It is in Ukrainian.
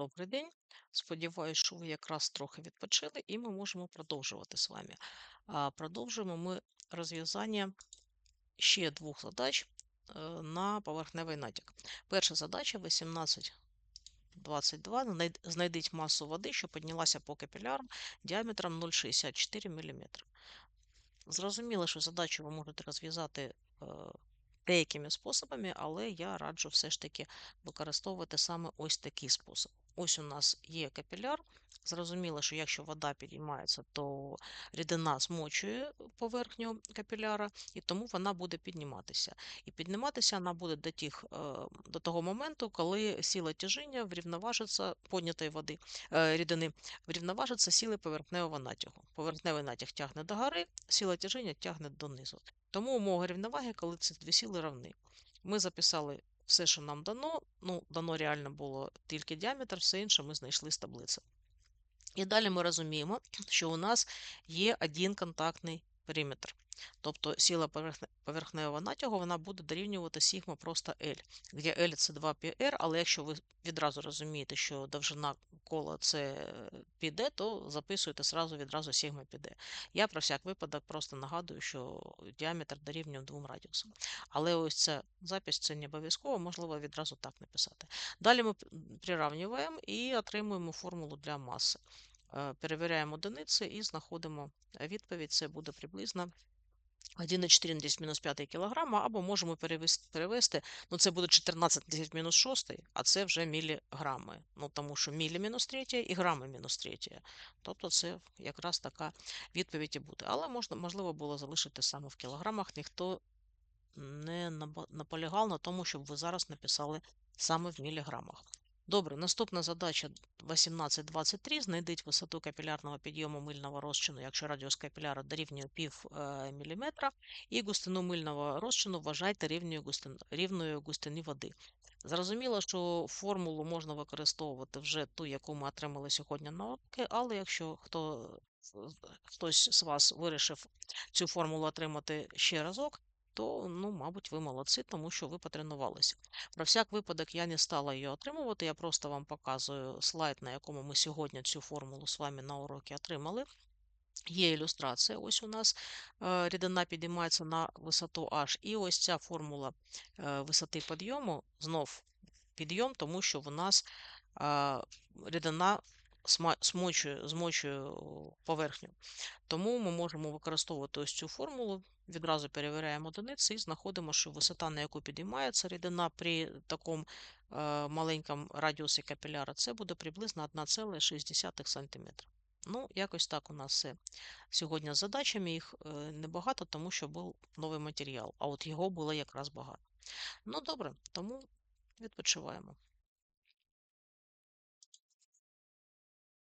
Добрий день. Сподіваюсь, що ви якраз трохи відпочили, і ми можемо продовжувати з вами. Продовжуємо ми розв'язання ще двох задач е, на поверхневий натяк. Перша задача 1822. Знайд- Знайдіть масу води, що піднялася по капілярам діаметром 0,64 мм. Зрозуміло, що задачу ви можете розв'язати е, деякими способами, але я раджу все ж таки використовувати саме ось такий спосіб. Ось у нас є капіляр. Зрозуміло, що якщо вода підіймається, то рідина змочує поверхню капіляра, і тому вона буде підніматися. І підніматися вона буде до тих, е, до того моменту, коли сила тяжіння врівноважиться поднятої води е, рідини, врівноважиться сили поверхневого натягу. Поверхневий натяг тягне до гори, сила тяжіння тягне донизу. Тому умова рівноваги, коли ці дві сили равні. Ми записали все, що нам дано. Ну, дано реально було тільки діаметр, все інше ми знайшли з таблиці. І далі ми розуміємо, що у нас є один контактний периметр. Тобто сіла поверхнева натягу вона буде дорівнювати сігма просто L, де L це 2πr, але якщо ви відразу розумієте, що довжина кола це е, піде, то записуєте сразу відразу сігма піде. Я про всяк випадок просто нагадую, що діаметр дорівнює двом радіусам. Але ось ця запись це не обов'язково, можливо, відразу так написати. Далі ми прирівнюємо і отримуємо формулу для маси. Е, перевіряємо одиниці і знаходимо відповідь, це буде приблизно. 1,4 на 10 мінус 5 кг, або можемо перевести, перевести, ну це буде 14 на 10 мінус 6, а це вже міліграми. Ну тому що мілі мінус 3 і грами мінус 3. Тобто це якраз така відповідь і буде. Але можна, можливо було залишити саме в кілограмах. Ніхто не наполягав на тому, щоб ви зараз написали саме в міліграмах. Добре, наступна задача 1823. Знайдіть висоту капілярного підйому мильного розчину, якщо радіус капіляра дорівнює пів е, міліметра, і густину мильного розчину вважайте рівною густин, рівною густині води. Зрозуміло, що формулу можна використовувати вже ту, яку ми отримали сьогодні на уроки, але якщо хто, хтось з вас вирішив цю формулу отримати ще разок, то, ну, мабуть, ви молодці, тому що ви потренувалися. Про всяк випадок я не стала її отримувати, я просто вам показую слайд, на якому ми сьогодні цю формулу з вами на уроки отримали. Є ілюстрація. Ось у нас е, рідина підіймається на висоту H. І ось ця формула е, висоти підйому, знов підйом, тому що в нас е, рідина сма- смочує, змочує поверхню. Тому ми можемо використовувати ось цю формулу, відразу перевіряємо одиниці і знаходимо, що висота, на яку підіймається рідина при такому е, маленькому радіусі капіляра, це буде приблизно 1,6 см. Ну, якось так у нас все. Сьогодні з задачами їх е, небагато, тому що був новий матеріал, а от його було якраз багато. Ну, добре, тому відпочиваємо.